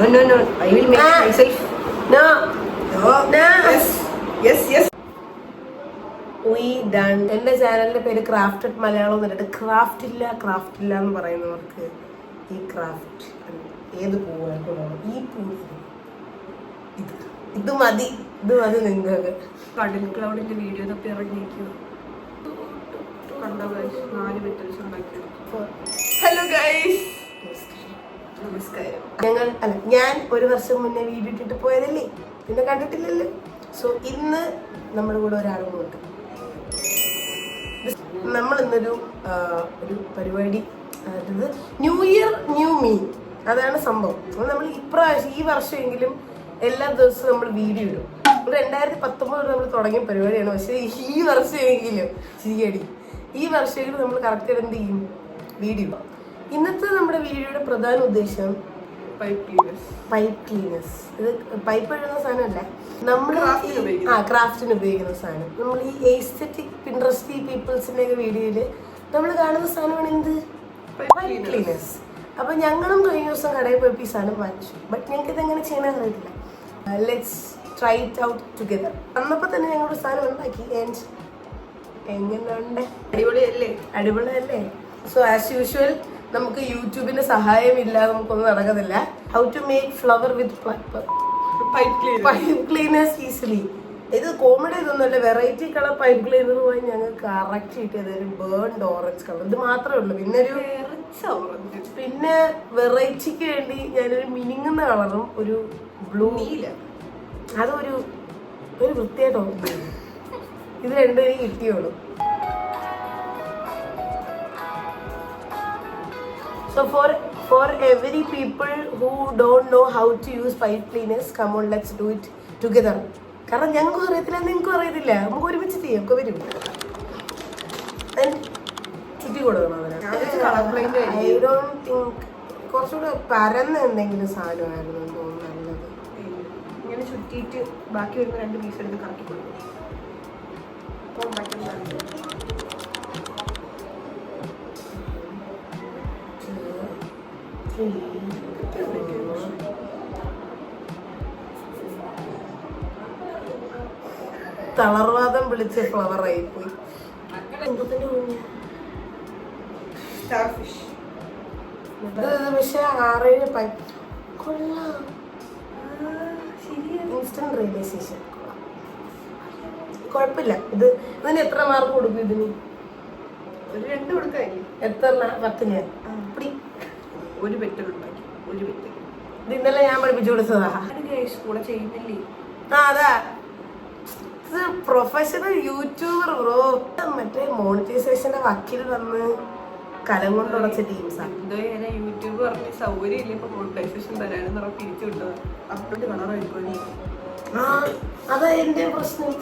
No, no, no. I will make Ah. it myself. No. No. No. Yes. Yes, yes. We done എന്റെ ചാനലിന്റെ പേര് crafted Malayalam എന്നിട്ട് craft ഇല്ല craft ഇല്ല എന്ന് പറയുന്നവർക്ക് ഈ ക്രാഫ്റ്റ് ഏത് പൂവാണ് കൊള്ളാം ഈ പൂവ് ഇത് ഇത് മതി ഇത് മതി നിങ്ങൾക്ക് കടൽ ക്ലൗഡിന്റെ വീഡിയോ തപ്പി ഇറങ്ങിയിരിക്കും ഹലോ ഗൈസ് നമസ്കാരം. ഞങ്ങൾ അല്ല ഞാൻ ഒരു വർഷം മുന്നേ വീഡിയോ ഇട്ടിട്ട് പോയതല്ലേ? പിന്നെ കണ്ടിട്ടില്ലല്ലോ? സോ ഇന്ന് നമ്മുടെ കൂടെ ഒരാളും ഉണ്ട് നമ്മൾ ഇന്നൊരു ഒരു പരിപാടി അതായത് ന്യൂ ഇയർ ന്യൂ മീ അതാണ് സംഭവം. നമ്മൾ ഇപ്രാവശ്യം ഈ വർഷമെങ്കിലും എല്ലാ ദിവസവും നമ്മൾ വീഡിയോ ഇടും. രണ്ടായിരത്തി പത്തൊമ്പത് നമ്മൾ തുടങ്ങിയ പരിപാടിയാണ്. പക്ഷേ ഈ വർഷമെങ്കിലും ശരിയടി ഈ വർഷമെങ്കിലും നമ്മൾ കറക്റ്റ് എന്ത് ചെയ്യും? വീഡിയോ ഇന്നത്തെ നമ്മുടെ വീഡിയോയുടെ പ്രധാന ഉദ്ദേശം പൈപ്പ് ക്ലീനേഴ്സ് ഇത് പൈപ്പ് എഴുതുന്ന സാധനമല്ല? നമ്മൾ. ആ ക്രാഫ്റ്റിന് ഉപയോഗിക്കുന്ന സാധനം. നമ്മൾ ഈ എസ്തെറ്റിക് പിൻട്രസ്റ്റി പീപ്പിൾസിന്റെ ഒക്കെ വീഡിയോയിൽ നമ്മൾ കാണുന്ന സാധനമാണ് എന്ത്? പൈപ്പ് ക്ലീനസ് ക്ലീനേഴ്സ് അപ്പം ഞങ്ങളും കഴിഞ്ഞ ദിവസം കടയിൽ പോയപ്പോൾ ഈ സാധനം വാങ്ങിച്ചു. ബട്ട് ഞങ്ങൾക്ക് ഇതെങ്ങനെ ചെയ്യണമെന്ന് അറിയില്ല let's try it out together അന്നപ്പോൾ തന്നെ ഞങ്ങളൊരു സാധനം ഉണ്ടാക്കി. ആൻഡ് എങ്ങനെയുണ്ട്? അടിപൊളിയല്ലേ? അടിപൊളിയല്ലേ? സോ ആസ് യൂഷ്വൽ നമുക്ക് യൂട്യൂബിന്റെ സഹായമില്ലാതെ നമുക്കൊന്നും നടക്കുന്നില്ല how to make flower with pipe pipe cleaners easily ഇത് കോമഡി ഇതൊന്നുമല്ല വെറൈറ്റി കളർ പൈപ്പ് ക്ലീനർ പോയി ഞങ്ങൾ കറക്റ്റ് കിട്ടിയത് ഒരു ബേൺഡ് ഓറഞ്ച് കളർ ഇത് മാത്രമേ ഉള്ളൂ. പിന്നെ ഒരു പിന്നെ വെറൈറ്റിക്ക് വേണ്ടി ഞാനൊരു മിനിങ്ങുന്ന കളറും ഒരു ബ്ലൂ അതൊരു ഒരു വൃത്തിയായിട്ട് ഓർമ്മ ഇത് രണ്ടുപേരും എനിക്ക് So for for every people who don't know how to use pipe cleaners, come on, let's do it together. കാരണം ഞങ്ങൾക്കും അറിയത്തില്ല നിങ്ങൾക്കും അറിയത്തില്ല. നമുക്ക് ഒരുമിച്ച് ചെയ്യാം. ഒക്കെ വരും. ചുറ്റി കൊടുക്കണം blind ഐ ഡോണ്ട് തിങ്ക് കുറച്ചുകൂടെ പരന്ന എന്തെങ്കിലും സാധനമായിരുന്നു തോന്നുന്നു നല്ലത്. ഇങ്ങനെ ചുറ്റിയിട്ട് ബാക്കി വരുന്ന രണ്ട് പീസ് എടുത്ത് കറക്കി കൊടുക്കും. അപ്പോൾ തളർവാദം വിളിച്ച് ഫ്ലവർ ആയി പോയി. പക്ഷെ ആറേഴ് കൊള്ളാം. ഇൻസ്റ്റന്റ് റിയലൈസേഷൻ കുഴപ്പമില്ല. ഇത് ഇതിന് എത്ര മാർക്ക് കൊടുക്കും ഇതിന്? ഒരു രണ്ട് കൊടുക്കാല്ലേ എത്ര പത്തിന്? ഒരു പെറ്റൽ ഉണ്ടാക്കി. ഒരു പെറ്റൽ ഇത് ഇന്നലെ ഞാൻ പഠിപ്പിച്ചു കൊടുത്തതാ. കൂടെ ചെയ്യുന്നില്ലേ? ആ അതാ. ഇത് പ്രൊഫഷണൽ യൂട്യൂബർ ബ്രോ മറ്റേ മോണിറ്റൈസേഷന്റെ വക്കീൽ വന്ന് കലം കൊണ്ട് ഉടച്ച ടീംസാണ് എന്തോ യൂട്യൂബ് പറഞ്ഞ് സൗകര്യം ഇല്ല ഇപ്പൊ മോണിറ്റൈസേഷൻ തരാനെന്ന് പറഞ്ഞ് തിരിച്ചു വിട്ടത്. അപ്ലോഡ് കളറായിപ്പോയി ആ അതാ എന്റെ പ്രശ്നം.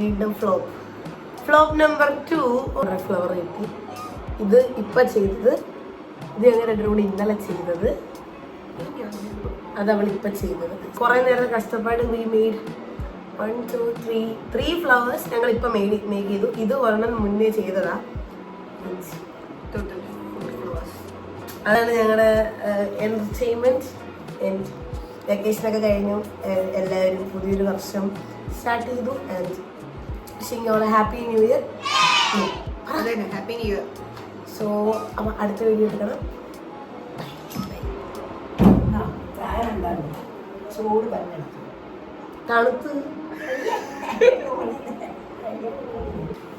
വീണ്ടും flop flop number two flower കിട്ടി. ഇത് ഇപ്പൊ ചെയ്തത്. ഇത് ഞങ്ങൾ രണ്ടും കൂടി ഇന്നലെ ചെയ്തത്? അത് അവൾ ഇപ്പൊ ചെയ്തത്. കുറെ നേരം കഷ്ടപ്പാട് we made one two three three flowers ഞങ്ങൾ ഇപ്പൊ മെയ്ഡ് മേക്ക് ചെയ്തു. ഇത് ഒരെണ്ണം മുന്നേ ചെയ്തതാ. അതാണ് ഞങ്ങളുടെ എന്റർടൈൻമെന്റ് ആൻഡ് വെക്കേഷനൊക്കെ കഴിഞ്ഞു. എല്ലാവരും പുതിയൊരു വർഷം സ്റ്റാർട്ട് ചെയ്തു. And happy new year happy new year so അപ്പം അടുത്ത വീഡിയോ എടുക്കണം. ചൂട് തണുത്ത്.